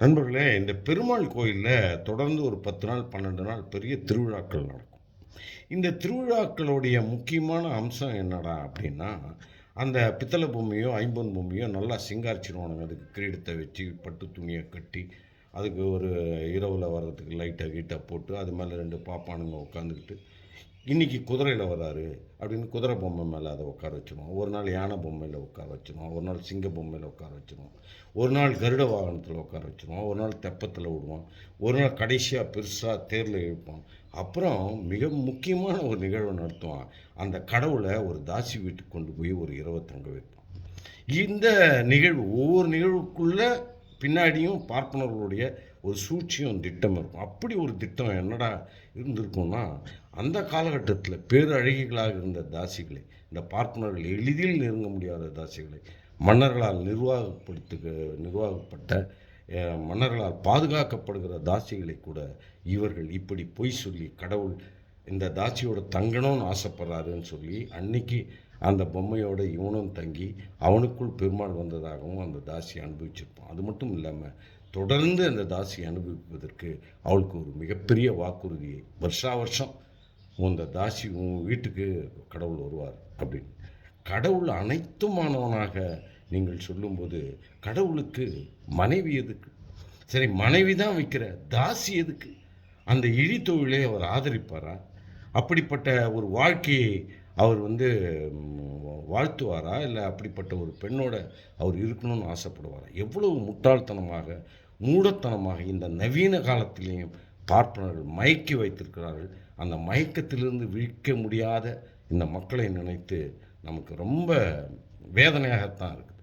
நண்பர்களே இந்த பெருமாள் கோயிலில் தொடர்ந்து ஒரு பத்து நாள் பன்னெண்டு நாள் பெரிய திருவிழாக்கள் நடக்கும். இந்த திருவிழாக்களுடைய முக்கியமான அம்சம் என்னடா அப்படின்னா அந்த பித்தளை பொம்மையோ ஐம்பொன் பொம்மையோ நல்லா சிங்காரிச்சிருவானுங்க. அதுக்கு கிரீடத்தை வச்சு பட்டு துணியை கட்டி அதுக்கு ஒரு இரவில் வர்றதுக்கு லைட்டை கீட்டை போட்டு அது மேலே ரெண்டு பாப்பானுங்க உட்காந்துக்கிட்டு இன்னைக்கு குதிரையில் வராரு அப்படின்னு குதிரை பொம்மை மேலே அதை உட்கார வச்சிருவோம். ஒரு நாள் யானை பொம்மையில் உட்கார வச்சிருவோம். ஒரு நாள் சிங்க பொம்மையில் உட்கார வச்சிருவோம். ஒரு நாள் கருட வாகனத்தில் உட்கார வச்சிருவோம். ஒரு நாள் தெப்பத்தில் விடுவோம். ஒரு நாள் கடைசியாக பெருசாக தேரில் இழுப்போம். அப்புறம் மிக முக்கியமான ஒரு நிகழ்வு நடத்துவான் அந்த கடவுளை ஒரு தாசி வீட்டுக்கு கொண்டு போய் ஒரு இரவு தங்க வைப்பான் இந்த நிகழ்வு ஒவ்வொரு நிகழ்வுக்குள்ள பின்னாடியும் பார்ப்பனர்களுடைய ஒரு சூழ்ச்சியும் திட்டம் இருக்கும். அப்படி ஒரு திட்டம் என்னடா இருந்திருக்கும்னா அந்த காலகட்டத்தில் பேரழகிகளாக இருந்த தாசிகளை இந்த பார்ப்பனர்கள் எளிதில் நெருங்க முடியாத தாசிகளை மன்னர்களால் நிர்வாகப்படுத்துக நிர்வாகப்பட்ட மன்னர்களால் பாதுகாக்கப்படுகிற தாசிகளை கூட இவர்கள் இப்படி பொய் சொல்லி கடவுள் இந்த தாசியோட தங்கணும்னு ஆசைப்படுறாருன்னு சொல்லி அன்னைக்கு அந்த பொம்மையோட இவனும் தங்கி அவனுக்குள் பெருமாள் வந்ததாகவும் அந்த தாசி அனுபவிச்சிருப்பான். அது மட்டும் இல்லாமல் தொடர்ந்து அந்த தாசி அனுபவிப்பதற்கு அவளுக்கு ஒரு மிகப்பெரிய வாக்குறுதியை வருஷா வருஷம் அந்த தாசி உன் வீட்டுக்கு கடவுள் வருவார் அப்படின்னு. கடவுள் அனைத்துமானவனாக நீங்கள் சொல்லும்போது கடவுளுக்கு மனைவி எதுக்கு? சரி மனைவி தான் வைக்கிற தாசி எதுக்கு? அந்த இழி தொழிலை அவர் ஆதரிப்பாரா? அப்படிப்பட்ட ஒரு வாழ்க்கையை அவர் வந்து வாழ்த்துவாரா? இல்லை அப்படிப்பட்ட ஒரு பெண்ணோட அவர் இருக்கணும்னு ஆசைப்படுவாரா? எவ்வளவு முட்டாள்தனமாக மூடத்தனமாக இந்த நவீன காலத்திலேயும் பார்ப்பனர்கள் மயக்கி வைத்திருக்கிறார்கள். அந்த மயக்கத்திலிருந்து விழிக்க முடியாத இந்த மக்களை நினைத்து நமக்கு ரொம்ப வேதனையாகத்தான் இருக்குது